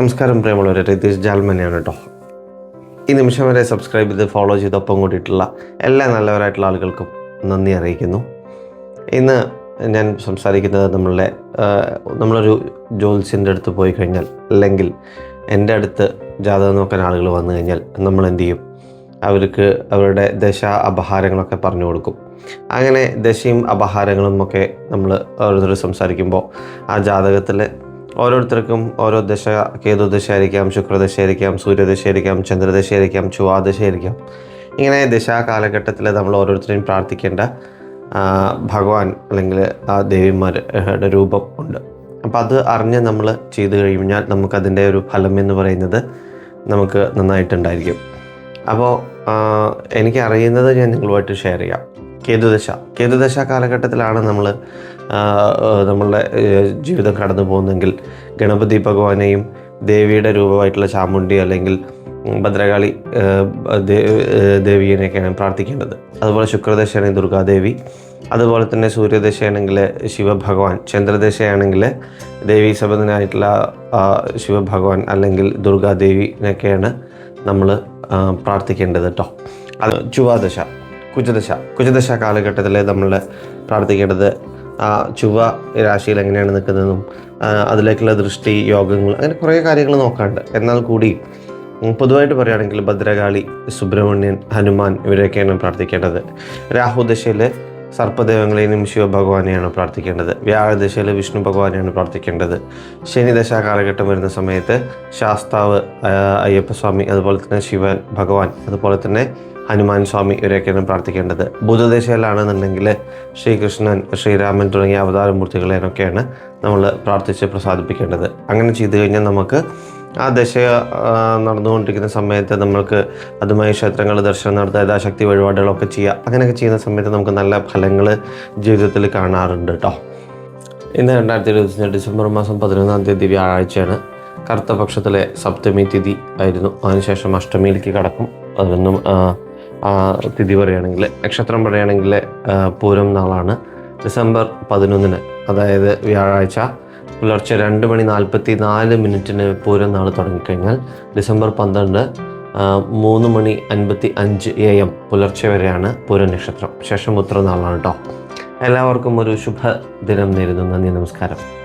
നമസ്കാരം പ്രേമുള്ളവരെ രതീഷ് ജാൽമനെയാണ് കേട്ടോ. ഈ നിമിഷം വരെ സബ്സ്ക്രൈബ് ചെയ്ത് ഫോളോ ചെയ്ത് ഒപ്പം കൂടിയിട്ടുള്ള എല്ലാ നല്ലവരായിട്ടുള്ള ആളുകൾക്കും നന്ദി അറിയിക്കുന്നു. ഇന്ന് ഞാൻ സംസാരിക്കുന്നത് നമ്മളുടെ നമ്മളൊരു ജോത്സ്യന്റെ അടുത്ത് പോയി കഴിഞ്ഞാൽ അല്ലെങ്കിൽ എന്റെ അടുത്ത് ജാതകം നോക്കാൻ ആളുകൾ വന്നു കഴിഞ്ഞാൽ നമ്മൾ എന്ത് ചെയ്യും? അവർക്ക് അവരുടെ ദശ അപഹാരങ്ങളൊക്കെ പറഞ്ഞു കൊടുക്കും. അങ്ങനെ ദശയും അപഹാരങ്ങളും ഒക്കെ നമ്മൾ ഓരോരുത്തർ സംസാരിക്കുമ്പോൾ ആ ജാതകത്തിൽ ഓരോരുത്തർക്കും ഓരോ ദശ കേതു ആയിരിക്കാം ശുക്രദശയായിരിക്കാം സൂര്യദശയായിരിക്കാം ചുവാദശ ആയിരിക്കാം ഇങ്ങനെ ദശാ കാലഘട്ടത്തിൽ നമ്മൾ ഓരോരുത്തരെയും പ്രാർത്ഥിക്കേണ്ട ഭഗവാൻ അല്ലെങ്കിൽ ആ ദേവിമാരുടെ രൂപം ഉണ്ട്. അപ്പോൾ അത് അറിഞ്ഞ് നമ്മൾ ചെയ്തു കഴിഞ്ഞാൽ നമുക്കതിന്റെ ഒരു ഫലം എന്ന് പറയുന്നത് നമുക്ക് നന്നായിട്ടുണ്ടായിരിക്കും. അപ്പോൾ എനിക്ക് അറിയുന്നത് ഞാൻ നിങ്ങളുമായിട്ട് ഷെയർ ചെയ്യാം. കേതുദശ. കേതുദശ കാലഘട്ടത്തിലാണ് നമ്മൾ നമ്മളുടെ ജീവിതം കടന്നു പോകുന്നതെങ്കിൽ ഗണപതി ഭഗവാനെയും ദേവിയുടെ രൂപമായിട്ടുള്ള ചാമുണ്ടി അല്ലെങ്കിൽ ഭദ്രകാളി ദേവിയെയൊക്കെയാണ് പ്രാർത്ഥിക്കേണ്ടത്. അതുപോലെ ശുക്രദശയാണെങ്കിൽ ദുർഗാദേവി അതുപോലെ തന്നെ സൂര്യദശയാണെങ്കിൽ ശിവഭഗവാൻ ചന്ദ്രദശയാണെങ്കിൽ ദേവി സബന്ധനായിട്ടുള്ള ശിവഭഗവാൻ അല്ലെങ്കിൽ ദുർഗാദേവിനൊക്കെയാണ് നമ്മൾ പ്രാർത്ഥിക്കേണ്ടത് കേട്ടോ അത് ചുവാദശ കുജദശ. കുജദശ കാലഘട്ടത്തിൽ നമ്മൾ പ്രാർത്ഥിക്കേണ്ടത് ആ ചുവ രാശിയിൽ എങ്ങനെയാണ് നിൽക്കുന്നതെന്നും അതിലേക്കുള്ള ദൃഷ്ടി യോഗങ്ങൾ അങ്ങനെ കുറേ കാര്യങ്ങൾ നോക്കാണ്ട്. എന്നാൽ കൂടി പൊതുവായിട്ട് പറയുകയാണെങ്കിൽ ഭദ്രകാളി സുബ്രഹ്മണ്യൻ ഹനുമാൻ ഇവരെയൊക്കെയാണ് പ്രാർത്ഥിക്കേണ്ടത്. രാഹുദശയിൽ സർപ്പദേവങ്ങളെയും ശിവഭഗവാനെയാണ് പ്രാർത്ഥിക്കേണ്ടത്. വ്യാഴദശയിൽ വിഷ്ണു ഭഗവാനെയാണ് പ്രാർത്ഥിക്കേണ്ടത്. ശനിദശ കാലഘട്ടം വരുന്ന സമയത്ത് ശാസ്താവ് അയ്യപ്പസ്വാമി അതുപോലെ തന്നെ ശിവൻ ഭഗവാൻ അതുപോലെ തന്നെ ഹനുമാൻ സ്വാമി ഇവരെയൊക്കെയാണ് പ്രാർത്ഥിക്കേണ്ടത്. ബുധദശയിലാണെന്നുണ്ടെങ്കിൽ ശ്രീകൃഷ്ണൻ ശ്രീരാമൻ തുടങ്ങിയ അവതാരമൂർത്തികളെയൊക്കെയാണ് നമ്മൾ പ്രാർത്ഥിച്ച് പ്രസാദിപ്പിക്കേണ്ടത്. അങ്ങനെ ചെയ്തു കഴിഞ്ഞാൽ നമുക്ക് ആ ദശ നടന്നുകൊണ്ടിരിക്കുന്ന സമയത്ത് നമ്മൾക്ക് അതുമായി ക്ഷേത്രങ്ങൾ ദർശനം നടത്തുക യഥാശക്തി വഴിപാടുകളൊക്കെ ചെയ്യുക അങ്ങനെയൊക്കെ ചെയ്യുന്ന സമയത്ത് നമുക്ക് നല്ല ഫലങ്ങൾ ജീവിതത്തിൽ കാണാറുണ്ട് കേട്ടോ. ഇന്ന് രണ്ടായിരത്തി ഇരുപത്തി ഡിസംബർ മാസം പതിനൊന്നാം തീയതി വ്യാഴാഴ്ചയാണ്. കറുത്ത പക്ഷത്തിലെ സപ്തമി തിഥി ആയിരുന്നു. അതിനുശേഷം അഷ്ടമിയിലേക്ക് കടക്കും. അതൊന്നും തിഥി പറയുകയാണെങ്കിൽ നക്ഷത്രം പറയുകയാണെങ്കിൽ പൂരം നാളാണ്. ഡിസംബർ പതിനൊന്നിന് അതായത് വ്യാഴാഴ്ച പുലർച്ചെ രണ്ട് മണി നാൽപ്പത്തി നാല് മിനിറ്റിന് പൂരം നാൾ തുടങ്ങിക്കഴിഞ്ഞാൽ ഡിസംബർ പന്ത്രണ്ട് മൂന്ന് മണി അൻപത്തി അഞ്ച് എ എം പുലർച്ചെ വരെയാണ് പൂരം നക്ഷത്രം. ശേഷം ഉത്തരനാളാണ് കേട്ടോ എല്ലാവർക്കും ഒരു ശുഭദിനം നേരിടുന്നു നന്ദി നമസ്കാരം.